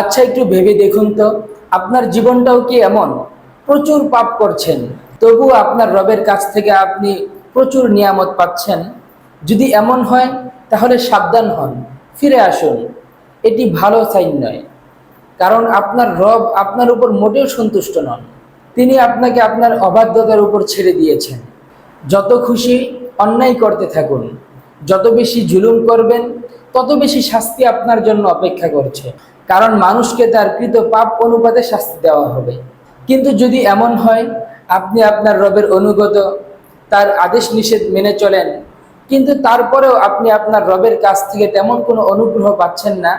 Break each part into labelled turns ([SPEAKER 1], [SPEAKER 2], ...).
[SPEAKER 1] আচ্ছা একটু ভেবে দেখুন তো, আপনার জীবনটাও কি এমন? প্রচুর পাপ করছেন, তবুও আপনার রবের কাছ থেকে আপনি প্রচুর নিয়ামত পাচ্ছেন। যদি এমন হয়, তাহলে সাবধান হন, ফিরে আসুন। এটি ভালো সাইন নয়, কারণ আপনার রব আপনার উপর মোটেও সন্তুষ্ট নন। তিনি আপনাকে আপনার অবাধ্যতার উপর ছেড়ে দিয়েছেন। যত খুশি অন্যায় করতে থাকুন, যত বেশি জুলুম করবেন, তত বেশি শাস্তি আপনার জন্য অপেক্ষা করছে। কারণ মানুষকে তার কৃত পাপ অনুপাতে শাস্তি দেওয়া হবে। কিন্তু যদি এমন হয়, আপনি আপনার রবের অনুগত, তার আদেশ নিষেধ মেনে চলেন। কিন্তু তারপরেও আপনি আপনার রবের কাছ থেকে তেমন কোনো অনুগ্রহ পাচ্ছেন না,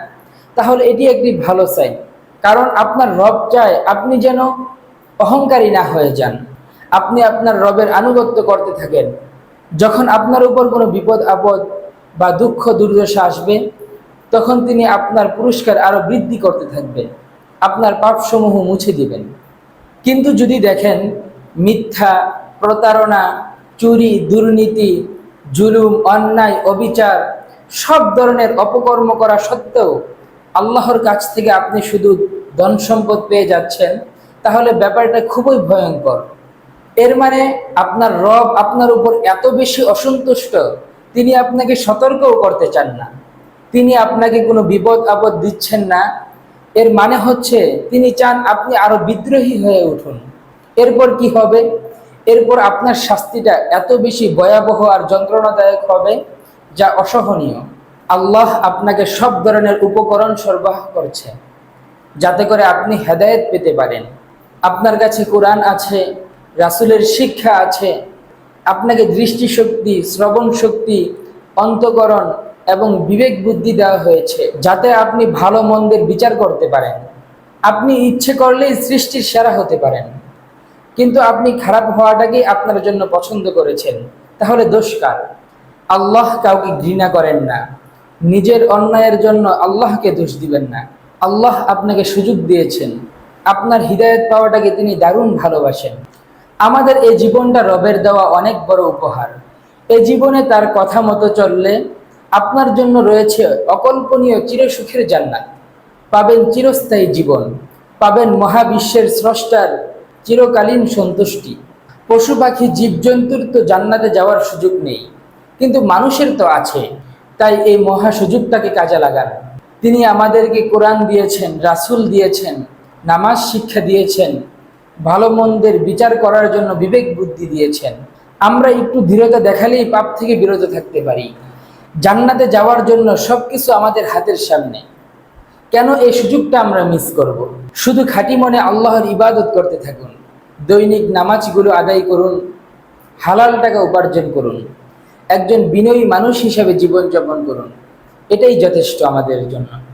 [SPEAKER 1] তাহলে এটি একটি ভালো সাইন কারণ আপনার রব চায় আপনি যেন অহংকারী না হয়ে যান। আপনি আপনার রবের আনুগত্য করতে থাকেন। যখন আপনার উপর কোনো বিপদ, আপদ বা দুঃখ, দুর্দশা আসবে তখন তিনি আপনার পুরস্কার আরও বৃদ্ধি করতে থাকবেন। আপনার পাপসমূহ মুছে দিবেন। কিন্তু যদি দেখেন, মিথ্যা, প্রতারণা, চুরি, দুর্নীতি, জুলুম, অন্যায়, অবিচার, সব ধরনের অপকর্ম করা সত্ত্বেও আল্লাহর কাছ থেকে আপনি শুধু ধন সম্পদ পেয়ে যাচ্ছেন, তাহলে ব্যাপারটা খুবই ভয়ঙ্কর। এর মানে আপনার রব আপনার উপর এত বেশি অসন্তুষ্ট, তিনি আপনাকে সতর্কও করতে চান না। তিনি আপনাকে কোনো বিপদ আপদ দিচ্ছেন না। এর মানে হচ্ছে তিনি চান আপনি আরও বিদ্রোহী হয়ে উঠুন। এরপর কি হবে? এরপর আপনার শাস্তিটা এত বেশি ভয়াবহ আর যন্ত্রণাদায়ক হবে যা অসহনীয়। আল্লাহ আপনাকে সব ধরনের উপকরণ সরবরাহ করছে, যাতে করে আপনি হেদায়েত পেতে পারেন। আপনার কাছে কোরআন আছে, রাসুলের শিক্ষা আছে, আপনাকে দৃষ্টিশক্তি শ্রবণ শক্তি অন্তকরণ এবং বিবেক বুদ্ধি দেওয়া হয়েছে, যাতে আপনি ভালো মন্দের বিচার করতে পারেন। আপনি ইচ্ছে করলেই সৃষ্টির সেরা হতে পারেন। কিন্তু আপনি খারাপ হওয়াটাকেই আপনার জন্য পছন্দ করেছেন, তাহলে দোষ কার? আল্লাহ কাউকে ঘৃণা করেন না। নিজের অন্যায়ের জন্য আল্লাহকে দোষ দিবেন না। আল্লাহ আপনাকে সুযোগ দিয়েছেন। আপনার হৃদায়ত পাওয়াটাকে তিনি দারুণ ভালোবাসেন। আমাদের এই জীবনটা রবের দেওয়া অনেক বড় উপহার। এ জীবনে তার কথা মতো চললে আপনার জন্য রয়েছে অকল্পনীয় চিরসুখের জান্নাত। পাবেন চিরস্থায়ী জীবন, পাবেন মহাবিশ্বের স্রষ্টার চিরকালীন সন্তুষ্টি। পশু পাখি, জীবজন্তুর তো জান্নাতে যাওয়ার সুযোগ নেই। কিন্তু মানুষের তো আছে, তাই এই মহা সুযোগটাকে কাজে লাগান। তিনি আমাদেরকে কোরআন দিয়েছেন, রাসূল দিয়েছেন, নামাজ শিক্ষা দিয়েছেন, ভালো মন্দের বিচার করার জন্য বিবেক বুদ্ধি দিয়েছেন। আমরা একটু দৃঢ়তা দেখালেই পাপ থেকে বিরত থাকতে পারি। জান্নাতে যাওয়ার জন্য সব কিছু আমাদের হাতের সামনে। কেন এই সুযোগটা আমরা মিস করব। শুধু খাঁটি মনে আল্লাহর ইবাদত করতে থাকুন। দৈনিক নামাজগুলো আদায় করুন। হালাল টাকা উপার্জন করুন। একজন বিনয়ী মানুষ হিসাবে জীবনযাপন করুন। এটাই যথেষ্ট আমাদের জন্য।